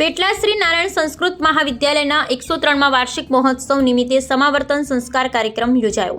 પેટલા શ્રી નારાયણ સંસ્કૃત મહાવિદ્યાલયના એકસો ત્રણમાં વાર્ષિક મહોત્સવ નિમિત્તે સમાવર્તન સંસ્કાર કાર્યક્રમ યોજાયો.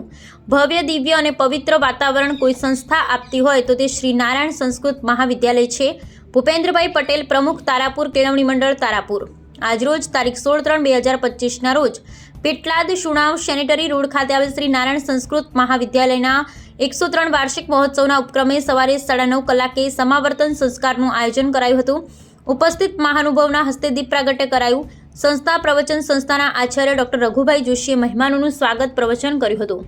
ભવ્ય, દિવ્ય અને પવિત્ર વાતાવરણ કોઈ સંસ્થા આપતી હોય તો તે શ્રી નારાયણ સંસ્કૃત મહાવિદ્યાલય છે. ભૂપેન્દ્રભાઈ પટેલ પ્રમુખ તારાપુર કેળવણી મંડળ તારાપુર. આજરોજ તારીખ સોળ ત્રણ બે હજાર પચીસના રોજ પેટલાદ શુણાવ સેનેટરી રોડ ખાતે આવેલ શ્રી નારાયણ સંસ્કૃત મહાવિદ્યાલયના એકસો ત્રણ વાર્ષિક મહોત્સવના ઉપક્રમે સવારે સાડા નવ કલાકે સમાવર્તન સંસ્કારનું આયોજન કરાયું હતું. ઉપસ્થિત મહાનુભાવના હસ્તે દીપ પ્રાગટ્ય કરાયું. સંસ્થા પ્રવચન સંસ્થાના આચાર્ય ડોક્ટર રઘુભાઈ જોશીએ મહેમાનોનું સ્વાગત પ્રવચન કર્યું હતું.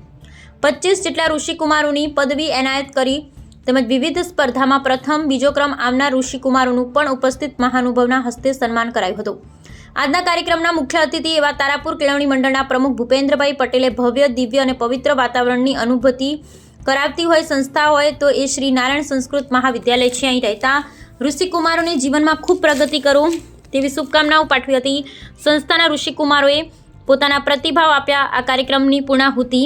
પચીસ જેટલા ઋષિકુમારોની પદવી એનાયત કરી તેમજ વિવિધ સ્પર્ધામાં પ્રથમ, બીજો ક્રમ આવનાર ઋષિકુમારોનું પણ ઉપસ્થિત મહાનુભાવના હસ્તે સન્માન કરાયું હતું. આજના કાર્યક્રમના મુખ્ય અતિથિ એવા તારાપુર કેળવણી મંડળના પ્રમુખ ભૂપેન્દ્રભાઈ પટેલે ભવ્ય, દિવ્ય અને પવિત્ર વાતાવરણની અનુભૂતિ કરાવતી હોય સંસ્થા હોય તો એ શ્રી નારાયણ સંસ્કૃત મહાવિદ્યાલય છે અહીં રહેતા ઋષિકુમારોને જીવનમાં ખૂબ પ્રગતિ કરો તેવી શુભકામનાઓ પાઠવી હતી. સંસ્થાના ઋષિકુમારોએ પોતાના પ્રતિભાવ આપ્યા. આ કાર્યક્રમની પૂર્ણાહુતિ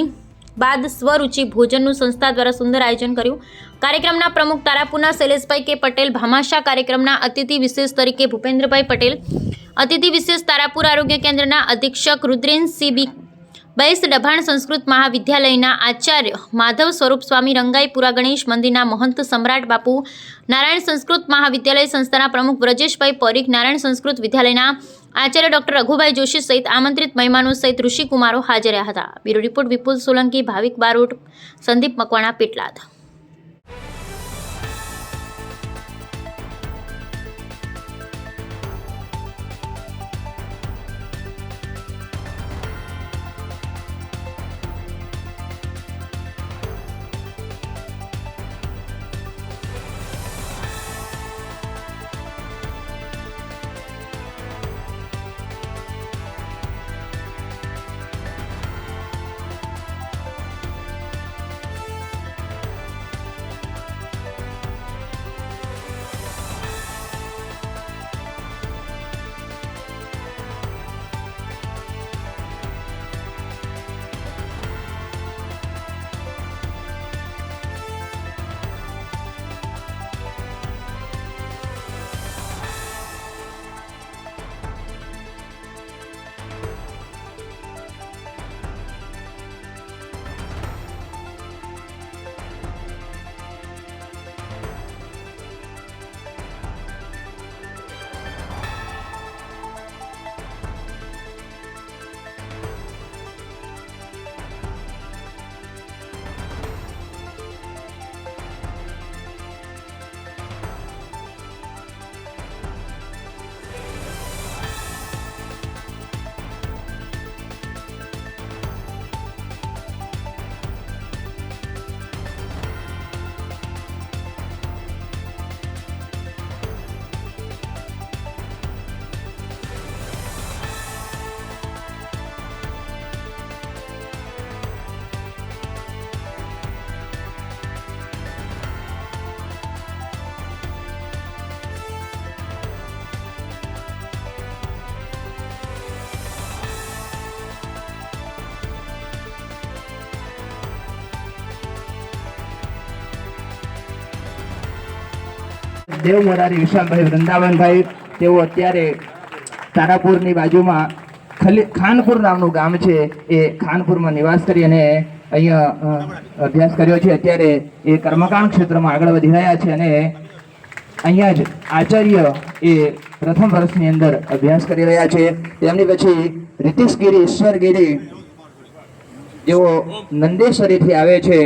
બાદ સ્વરૂચિ ભોજનનું સંસ્થા દ્વારા સુંદર આયોજન કર્યું. કાર્યક્રમના પ્રમુખ તારાપુરના શૈલેષભાઈ કે પટેલ, ભામાશા કાર્યક્રમના અતિથિ વિશેષ તરીકે ભૂપેન્દ્રભાઈ પટેલ, અતિથિ વિશેષ તારાપુર આરોગ્ય કેન્દ્રના અધિક્ષક રુદ્રેન સીબી બૈસ ડભાણ સંસ્કૃત મહાવિદ્યાલયના આચાર્ય માધવ સ્વરૂપ સ્વામી રંગાઈપુરા ગણેશ મંદિરના મહંત સમ્રાટ બાપુ, નારાયણ સંસ્કૃત મહાવિદ્યાલય સંસ્થાના પ્રમુખ વ્રજેશભાઈ પરીખ, નારાયણ સંસ્કૃત વિદ્યાલયના આચાર્ય ડોક્ટર રઘુભાઈ જોશી સહિત આમંત્રિત મહેમાનો સહિત ઋષિકુમારો હાજર હતા. Bureau report Vipul Solanki, Bhavik Barot, Sandeep Makwana, Petlad. દેવ મોરારી, વિશાલભાઈ વૃંદાવનભાઈ, તેઓ અત્યારે તારાપુરની બાજુમાં ખલી, ખાનપુર નામનું ગામ છે. એ ખાનપુરમાં નિવાસ કરી અને અહીંયા અભ્યાસ કર્યો છે. અત્યારે એ કર્મકાંડ ક્ષેત્રમાં આગળ વધી રહ્યા છે અને અહીંયા જ આચાર્ય એ પ્રથમ વર્ષની અંદર અભ્યાસ કરી રહ્યા છે. તેમની પછી રીતિશગીરી, ઈશ્વરગીરી, જેઓ નંદેશ્વરીથી આવે છે,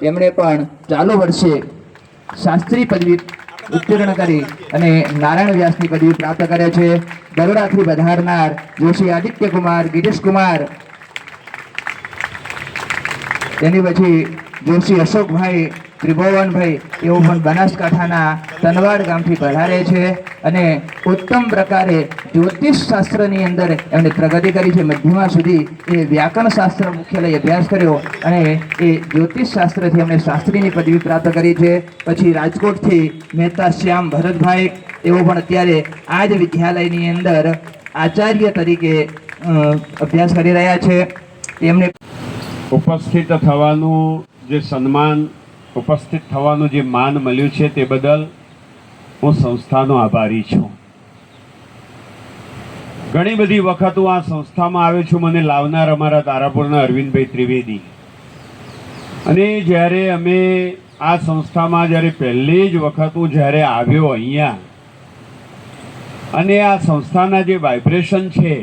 તેમણે પણ ચાલુ વર્ષે શાસ્ત્રી પદવી ઉત્તીર્ણ કરી અને નારાયણ વ્યાસની પદવી પ્રાપ્ત કરે છે. બરોડાથી વધારનાર જોશી આદિત્ય કુમાર કુમાર તેની પછી જોશી અશોકભાઈ, ત્રિભુવનભાઈ એઓ પણ બનાસકાંઠાના તનવાડ ગામથી પધારે છે અને ઉત્તમ પ્રકારે જ્યોતિષ શાસ્ત્રની અંદર એમણે પ્રગતિ કરી છે. મધ્યમાં સુધી એ વ્યાકરણ શાસ્ત્ર મુખ્યાલય અભ્યાસ કર્યો અને એ જ્યોતિષ શાસ્ત્રથી એમણે શાસ્ત્રીની પદવી પ્રાપ્ત કરી છે. પછી રાજકોટથી મહેતા શ્યામ ભરતભાઈ, એઓ પણ અત્યારે આ જ વિદ્યાલયની અંદર આચાર્ય તરીકે અભ્યાસ કરી રહ્યા છે. તેમને ઉપસ્થિત થવાનું જે સન્માન, ઉપસ્થિત થવાનું જે માન મળ્યું છે તે બદલ હું સંસ્થાનો આભારી છું. ઘણી બધી વખત હું આ સંસ્થામાં આવ્યો છું, મને લાવનાર અમારા તારાપુરના અરવિંદભાઈ ત્રિવેદી. અને જ્યારે અમે આ સંસ્થામાં જ્યારે પહેલી જ વખત હું જ્યારે આવ્યો અહીંયા, અને આ સંસ્થાના જે વાઇબ્રેશન છે,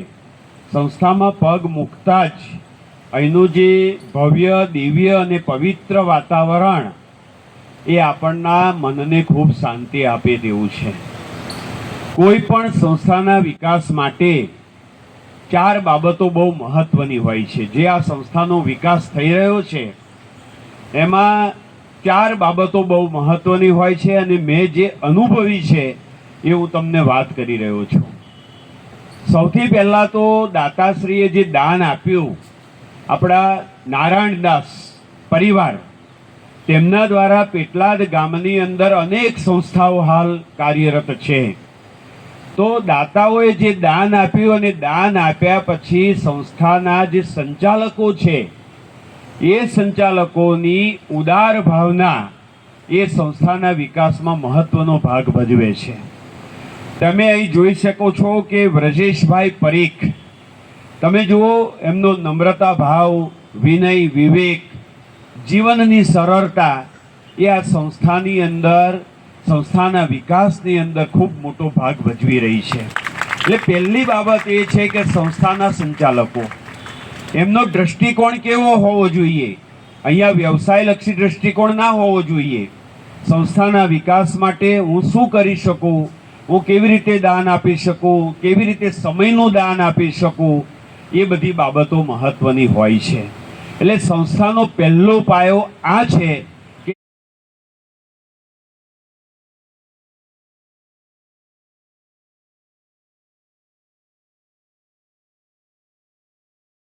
સંસ્થામાં પગ મૂકતા જ અહીંનું જે ભવ્ય, દિવ્ય અને પવિત્ર વાતાવરણ, એ આપણના મનને ખૂબ શાંતિ આપે તેવું છે. કોઈ પણ સંસ્થાના વિકાસ માટે ચાર બાબતો બહુ મહત્વની હોય છે. જે આ સંસ્થાનો વિકાસ થઈ રહ્યો છે, એમાં ચાર બાબતો બહુ મહત્વની હોય છે અને મેં જે અનુભવી છે, એ હું તમને વાત કરી રહ્યો છું. સૌથી પહેલાં તો દાતાશ્રીએ જે દાન આપ્યું, આપણા નારાયણદાસ પરિવાર, તેમના દ્વારા પેટલાદ ગામની અંદર અનેક સંસ્થાઓ હાલ કાર્યરત છે. તો દાતાઓએ જે દાન આપ્યું અને દાન આપ્યા પછી સંસ્થાના જે સંચાલકો છે, એ સંચાલકોની ઉદાર ભાવના એ સંસ્થાના વિકાસમાં મહત્વનો ભાગ ભજવે છે. તમે અહીં જોઈ શકો છો કે વ્રજેશભાઈ પરીખ, તમે જુઓ એમનો નમ્રતા ભાવ, વિનય, વિવેક, જીવનની સરળતા એ આ સંસ્થાની અંદર સંસ્થાના વિકાસની અંદર ખૂબ મોટો ભાગ ભજવી રહી છે. એટલે પહેલી બાબત એ છે કે સંસ્થાના સંચાલકો. એમનો દ્રષ્ટિકોણ કેવો હોવો જોઈએ? અહીંયા વ્યવસાયલક્ષી દ્રષ્ટિકોણ ના હોવો જોઈએ. સંસ્થાના વિકાસ માટે હું શું કરી શકું? હું કેવી રીતે દાન આપી શકું? કેવી રીતે સમયનું દાન આપી શકું? એ બધી બાબતો મહત્વની હોય છે. એટલે સંસ્થાનો પહેલો પાયો આ છે